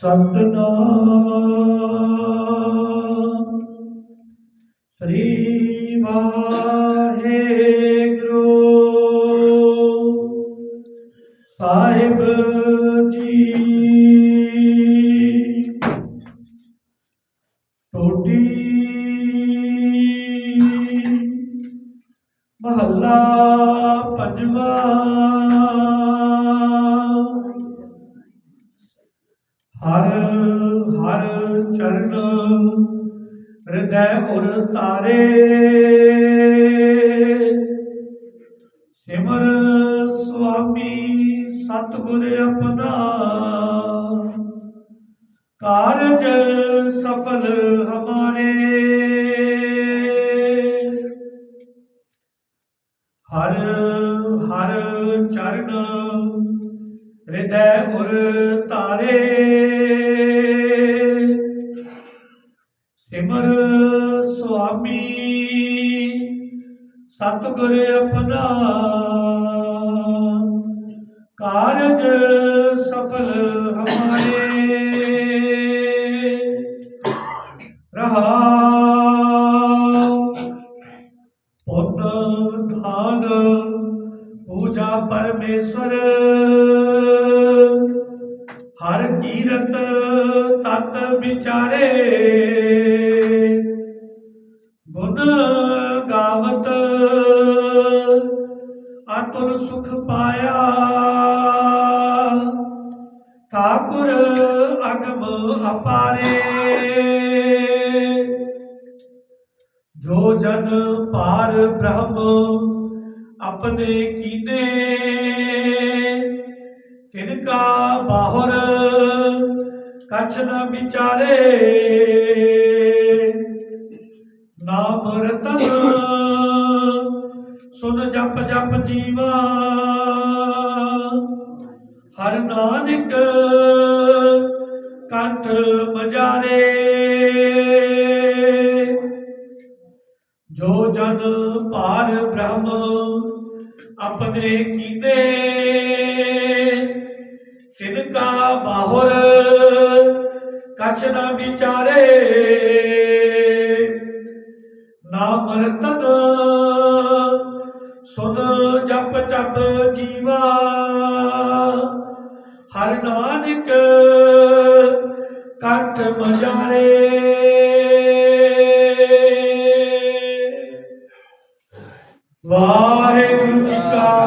ਸਤਨਾਮ। ਸ੍ਰੀ ਵਾਹਿਗੁਰੂ। ਸਾਹਿਬ ਜੀ। ਟੋਟੀ। ਮਹੱਲਾ ਪੰਜਵਾ ਹਰ ਹਰ ਚਰਨ ਹਿਰਦੈ ਉਰ ਤਾਰੇ ਸਿਮਰ ਸੁਆਮੀ ਸਤਿਗੁਰ ਆਪਣਾ, ਕਾਰਜ ਸਫਲ ਹਮਾਰੇ। ਹਰ ਹਰ ਚਰਨ ਹਿਰਦੈ ਉਰ ਤਾਰੇ ਸਿਮਰ ਸੁਆਮੀ ਸਤਿਗੁਰ ਆਪਣਾ ਕਾਰਜ ਸਫਲ ਪਰਮੇਸ਼ਰ ਹਰ ਕੀਰਤ ਤਤ ਵਿਚਾਰੇ। ਗੁਣ ਗਾਵਤ ਆਤੁਰ ਸੁਖ ਪਾਇਆ। ਠਾਕੁਰ ਅਗਮ ਅਪਾਰੇ। ਜੋ ਜਨ ਪਾਰ ਬ੍ਰਹਮ ਆਪਣੇ ਕੀਨੇ ਤਿਨਕਾ ਬਾਹਰ ਕਛ ਨ ਵਿਚਾਰੇ। ਨਾਮ ਰਤਨ, ਸੁਨ ਜਪ ਜਪ ਜੀਵਾ। ਹਰ ਨਾਨਕ ਕੰਠ ਬਜ਼ਾਰੇ ਜੋ ਜਨ ਪਾਰ ਬ੍ਰਹਮ ਆਪਣੇ ਕੀਨੇ ਤਿਨਕਾ ਬਾਹੁਰ, ਕਛ ਨਾ ਵਿਚਾਰੇ। ਨਾ ਰਤਨ ਸੁਨ ਜਪ ਜਪ ਜੀਵਾ। ਹਰ ਨਾਨਕ ਕੰਠ ਮਜਾਰੇ। ਵਾਹਿਗੁਰੂ